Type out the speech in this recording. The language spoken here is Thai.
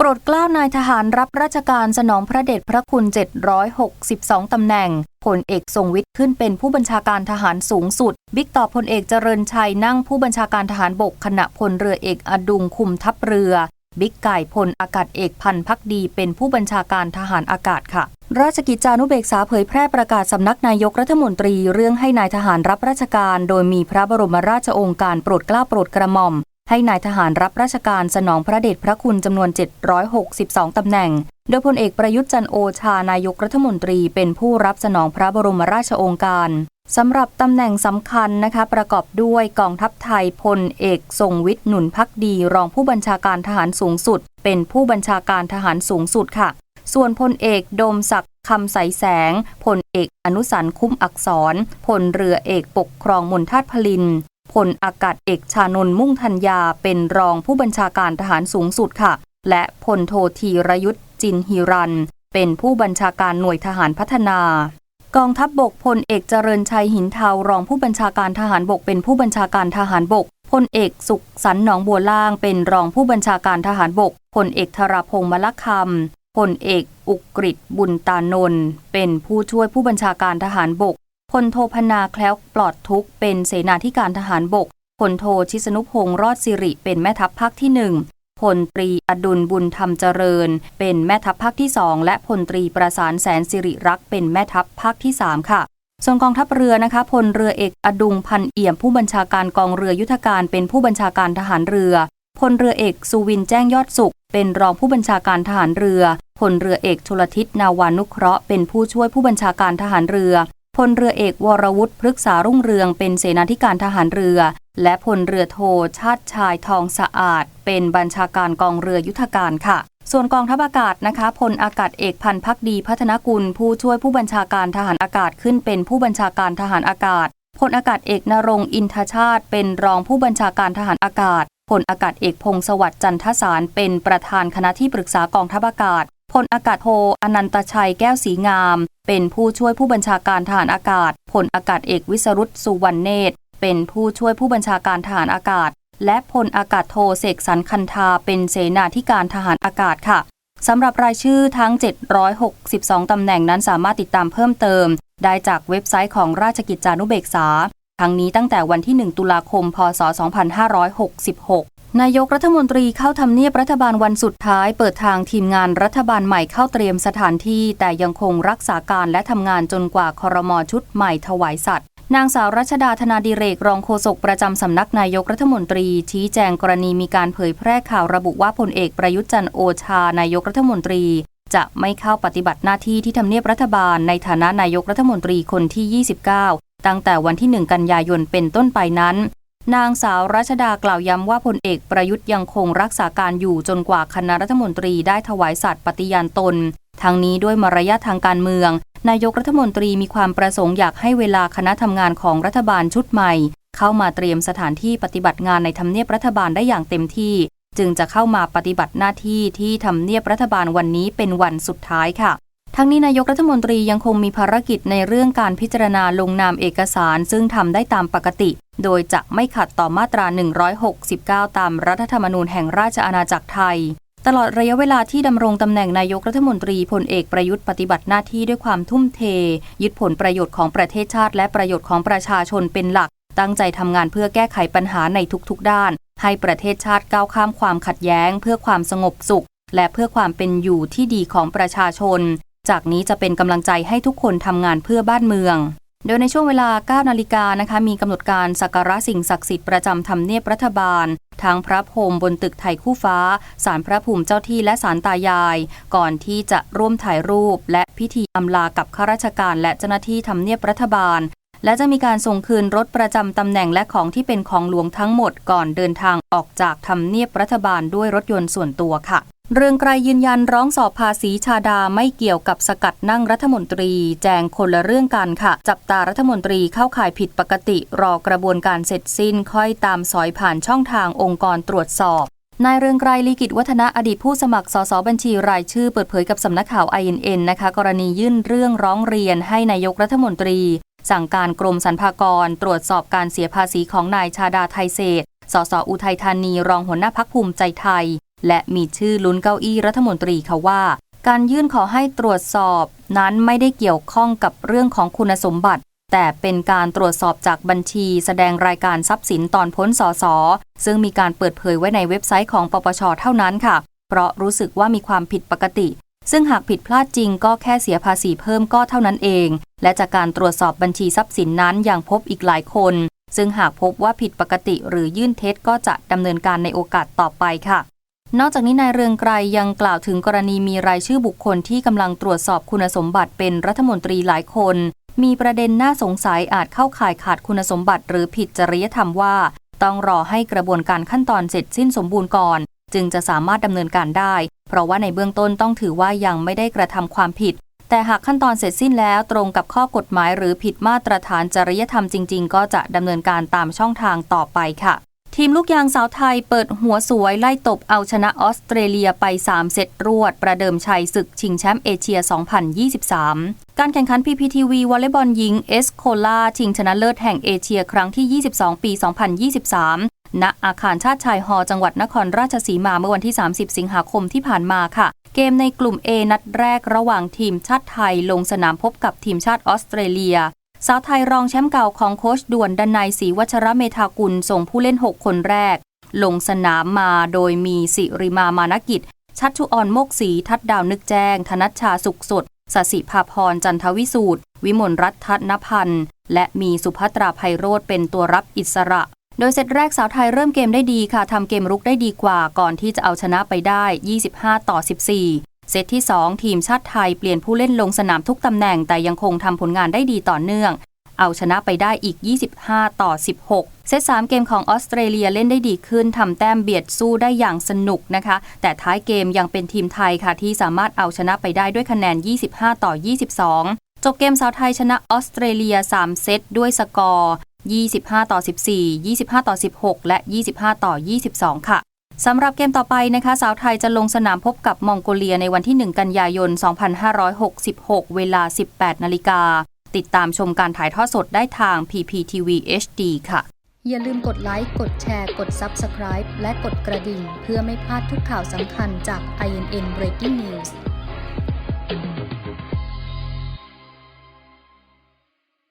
โปรดเกล้านายทหารรับราชการสนองพระเดชพระคุณ 762 ตำแหน่งพลเอกทรงวิทย์ขึ้นเป็นผู้บัญชาการทหารสูงสุด บิ๊กต่อพลเอกเจริญชัยนั่งผู้บัญชาการทหารบกขณะพลเรือเอกอดุงคุมทัพเรือ บิ๊กไก่พลอากาศเอกพันพักดีเป็นผู้บัญชาการทหารอากาศค่ะ ราชกิจจานุเบกษาเผยแพร่ประกาศสำนักนายกรัฐมนตรีเรื่องให้นายทหารรับราชการ โดยมีพระบรมราชโองการโปรดเกล้าโปรดกระหม่อม ให้นายทหารรับราชการสนองพระเดชพระคุณจำนวน 762 ตำแหน่ง โดยพลเอกประยุทธ์จันโอชานายกรัฐมนตรีเป็นผู้รับสนองพระบรมราชโองการสำหรับตำแหน่งสำคัญนะคะ ประกอบด้วยกองทัพไทยพลเอกทรงวิทย์หนุนพักดี รองผู้บัญชาการทหารสูงสุด เป็นผู้บัญชาการทหารสูงสุดค่ะ ส่วนพลเอกดมศักดิ์คำใสแสงพลเอกอนุสันคุ้มอักษรพลเรือเอกปกครองมนทาตพลิน พลอากาศเอกชานนมุ่งธัญญาเป็นรองผู้บัญชาการทหารสูงสุดค่ะ และพลโทธีรยุทธ์จินฮิรัน เป็นผู้บัญชาการหน่วยทหารพัฒนากองทัพบบกพลเอกเจริญชัยหินเทารองผู้บัญชาการทหารบกเป็นผู้บัญชาการทหารบกพลเอกสุขสันหนองบัวล่างเป็นรองผู้บัญชาการทหารบกพลเอกธราพงศ์มลคำพลเอกอุกฤษบุญตานนท์เป็นผู้ช่วยผู้บัญชาการทหารบก พลโทพนาแคล้วปลอดทุกเป็นเสนาธิการทหารบกพลโทชิสนุพงศ์รอดสิริเป็นแม่ทัพภาคที่หนึ่งพลตรีอดุลบุญธรรมเจริญ เป็นแม่ทัพภาคที่สองและพลตรีประสานแสนสิริรักษ์เป็นแม่ทัพภาคที่สามค่ะส่วนกองทัพเรือนะคะพลเรือเอกอดุงพันเอี่ยมผู้บัญชาการกองเรือยุทธการเป็นผู้บัญชาการทหารเรือพลเรือเอกสุวินแจ้งยอดสุข เป็นรองผู้บัญชาการทหารเรือพลเรือเอกชลทิศนาวานุเคราะห์เป็นผู้ช่วยผู้บัญชาการทหารเรือ พลเรือเอกวรวุฒิพฤกษารุ่งเรืองเป็นเสนาธิการทหารเรือ และพลเรือโทชาติชายทองสะอาด เป็นบัญชาการกองเรือยุทธการค่ะ ส่วนกองทัพอากาศนะคะพลอากาศเอกพันพักดีพัฒนกุล ผู้ช่วยผู้บัญชาการทหารอากาศขึ้นเป็นผู้บัญชาการทหารอากาศพลอากาศเอกนรงอินทชาติ เป็นรองผู้บัญชาการทหารอากาศพลอากาศเอกพงศวัสดิ์จันทสารเป็นประธานคณะที่ปรึกษากองทัพอากาศ พลอากาศโทอนันตชัยแก้วสีงาม เป็นผู้ช่วยผู้บัญชาการทหารอากาศ พลอากาศเอกวิสรุตสุวรรณเนตร เป็นผู้ช่วยผู้บัญชาการทหารอากาศ และพลอากาศโทเสกสรรคันธาเป็นเสนาธิการทหารอากาศค่ะสำหรับรายชื่อทั้ง 762 ตำแหน่งนั้นสามารถติดตามเพิ่มเติม ได้จากเว็บไซต์ของราชกิจจานุเบกษา ทั้งนี้ตั้งแต่วันที่ 1 ตุลาคม พศ 2566 นายกรัฐมนตรีเข้าทำเนียบรัฐบาลวันสุดท้ายเปิดทางทีมงานรัฐบาลใหม่เข้าเตรียมสถานที่ แต่ยังคงรักษาการและทำงานจนกว่าคอรมอชุดใหม่ถวายสัตว์นางสาวรัชดาธนาดิเรกรองโฆษกประจำสำนักนายกรัฐมนตรี ชี้แจงกรณีมีการเผยแพร่ข่าวระบุว่าพลเอกประยุทธ์จันโอชานายกรัฐมนตรี จะไม่เข้าปฏิบัติหน้าที่ที่ทำเนียบรัฐบาล ในฐานะนายกรัฐมนตรีคนที่ 29 ตั้งแต่วันที่ 1 กันยายนเป็นต้นไปนั้น นางสาวรัชดากล่าวย้ำว่าพลเอกประยุทธ์ยังคงรักษาการอยู่จนกว่าคณะรัฐมนตรีได้ถวายสัตย์ปฏิญาณตน ทั้งนี้ด้วยมารยาททางการเมือง นายกรัฐมนตรีมีความประสงค์อยากให้เวลาคณะทำงานของรัฐบาลชุดใหม่ เข้ามาเตรียมสถานที่ปฏิบัติงานในทำเนียบรัฐบาลได้อย่างเต็มที่ จึงจะเข้ามาปฏิบัติหน้าที่ที่ทำเนียบรัฐบาลวันนี้เป็นวันสุดท้ายค่ะทั้งนี้นายกรัฐมนตรียังคงมีภารกิจในเรื่องการพิจารณาลงนามเอกสาร ซึ่งทำได้ตามปกติ โดยจะไม่ขัดต่อมาตรา 169 ตามรัฐธรรมนูญแห่งราชอาณาจักรไทย ตลอดระยะเวลาที่ดำรงตำแหน่งนายกรัฐมนตรีพลเอกประยุทธ์ปฏิบัติหน้าที่ด้วยความทุ่มเท ยึดผลประโยชน์ของประเทศชาติ และประโยชน์ของประชาชนเป็นหลัก ตั้งใจทำงานเพื่อแก้ไขปัญหาในทุกๆ ด้าน ให้ประเทศชาติก้าวข้ามความขัดแย้ง เพื่อความสงบสุข และเพื่อความเป็นอยู่ที่ดีของประชาชน จากนี้จะเป็นกำลังใจให้ทุกคนทำงานเพื่อบ้านเมือง โดยในช่วงเวลา 9 นาฬิกานะคะมีกำหนดการสักการะสิ่งศักดิ์สิทธิ์ประจำทำเนียบรัฐบาลทั้งพระพรมบนตึกไทยคู่ฟ้าสารพระภูมิเจ้าที่และสารตายาย ก่อนที่จะร่วมถ่ายรูป และพิธีอำลากับข้าราชการและเจ้าหน้าที่ทำเนียบรัฐบาล และจะมีการส่งคืนรถประจำตำแหน่งและของที่เป็นของหลวงทั้งหมดก่อนเดินทางออกจากทำเนียบรัฐบาลด้วยรถยนต์ส่วนตัวค่ะ เรืองไกรยืนยันร้องสอบภาษีชาดาไม่เกี่ยวกับสกัดนั่งรัฐมนตรี แจงคนละเรื่องกันค่ะ จับตารัฐมนตรีเข้าข่ายผิดปกติ รอกระบวนการเสร็จสิ้นค่อยตามสอยผ่านช่องทางองค์กรตรวจสอบนายเรืองไกรลีกิจวัฒนะอดีตผู้สมัครสสบัญชีรายชื่อเปิดเผยกับสำนักข่าว INN นะคะ กรณียื่นเรื่องร้องเรียนให้นายกรัฐมนตรี สั่งการกรมสรรพากร ตรวจสอบการเสียภาษีของนายชาดาไทยเศษสสอุทัยธานีรองหัวหน้าพักภูมิใจไทย และมีชื่อลุ้นเก้าอี้รัฐมนตรีค่ะว่า การยื่นขอให้ตรวจสอบ นั้นไม่ได้เกี่ยวข้องกับเรื่องของคุณสมบัติ แต่เป็นการตรวจสอบจากบัญชี แสดงรายการทรัพย์สินตอนพ้นสสซึ่งมีการเปิดเผยไว้ในเว็บไซต์ของปปชเท่านั้นค่ะ เพราะรู้สึกว่ามีความผิดปกติ ซึ่งหากผิดพลาดจริงก็แค่เสียภาษีเพิ่มก็เท่านั้นเอง และจากการตรวจสอบบัญชีทรัพย์สินนั้นยังพบอีกหลายคน ซึ่งหากพบว่าผิดปกติหรือยื่นเท็จก็จะดำเนินการในโอกาสต่อไปค่ะ นอกจากนี้นายเรืองไกรยังกล่าวถึงกรณีมีรายชื่อบุคคลที่กำลังตรวจสอบคุณสมบัติเป็นรัฐมนตรีหลายคน มีประเด็นน่าสงสัยอาจเข้าข่ายขาดคุณสมบัติหรือผิดจริยธรรมว่า ต้องรอให้กระบวนการขั้นตอนเสร็จสิ้นสมบูรณ์ก่อน จึงจะสามารถดำเนินการได้ เพราะว่าในเบื้องต้นต้องถือว่ายังไม่ได้กระทำความผิด แต่หากขั้นตอนเสร็จสิ้นแล้วตรงกับข้อกฎหมายหรือผิดมาตรฐานจริยธรรมจริง ๆ ก็จะดำเนินการตามช่องทางต่อไปค่ะ ทีมลูกยางสาวไทยเปิดหัวสวยไล่ตบเอาชนะออสเตรเลียไป 3 เซตรวด ประเดิมชัยศึกชิงแชมป์เอเชีย 2023 การแข่งขัน PPTV วอลเลย์บอลหญิงเอสโคลาชิงชนะเลิศแห่งเอเชียครั้งที่ 22 ปี 2023 ณ อาคารชาติชายฮอจังหวัดนครราชสีมาเมื่อวันที่ 30 สิงหาคมที่ผ่านมาค่ะ เกมในกลุ่ม A นัดแรกระหว่างทีมชาติไทยลงสนามพบกับทีมชาติออสเตรเลีย สาวไทยรองแชมป์เก่าของโค้ชด่วนดันนายศรีวัชระเมธากุลส่งผู้เล่น 6 คนแรก ลงสนามมาโดยมีสิริมามานกิจ ชัดชุออนโมกศรีทัดดาวนึกแจ้ง ธนัชชาสุขสดสสิภาพรจันทวิสูตรวิมลรัตนทัตนพันธ์และมีสุภัตราภัยโรธเป็นตัวรับอิสระ โดยเซตแรกสาวไทยเริ่มเกมได้ดีค่ะทำเกมรุกได้ดีกว่าก่อนที่จะเอาชนะไปได้ 25 ต่อ 14 เซตที่ 2 ทีมชาติไทยเปลี่ยนผู้เล่นลงสนามทุกตำแหน่งแต่ยังคงทำผลงานได้ดีต่อเนื่อง เอาชนะไปได้อีก 25 ต่อ 16 เซต3เกมของออสเตรเลียเล่นได้ดีขึ้นทำแต้มเบียดสู้ได้อย่างสนุกนะคะ แต่ท้ายเกมยังเป็นทีมไทยค่ะที่สามารถเอาชนะไปได้ด้วยคะแนน 25 ต่อ 22 จบเกมสาวไทยชนะออสเตรเลีย 3 เซตด้วยสกอร์ 25 ต่อ 14 25 ต่อ 16 และ 25 ต่อ 22 ค่ะ สำหรับเกมต่อไปนะคะสาวไทยจะลงสนามพบกับมองโกเลียในวันที่ 1 กันยายน 2566 เวลา 18 นาฬิกา ติดตามชมการถ่ายทอดสดได้ทาง PPTV HD ค่ะ อย่าลืมกดไลค์ กดแชร์ กด Subscribe และกดกระดิ่ง เพื่อไม่พลาดทุกข่าวสำคัญจาก INN Breaking News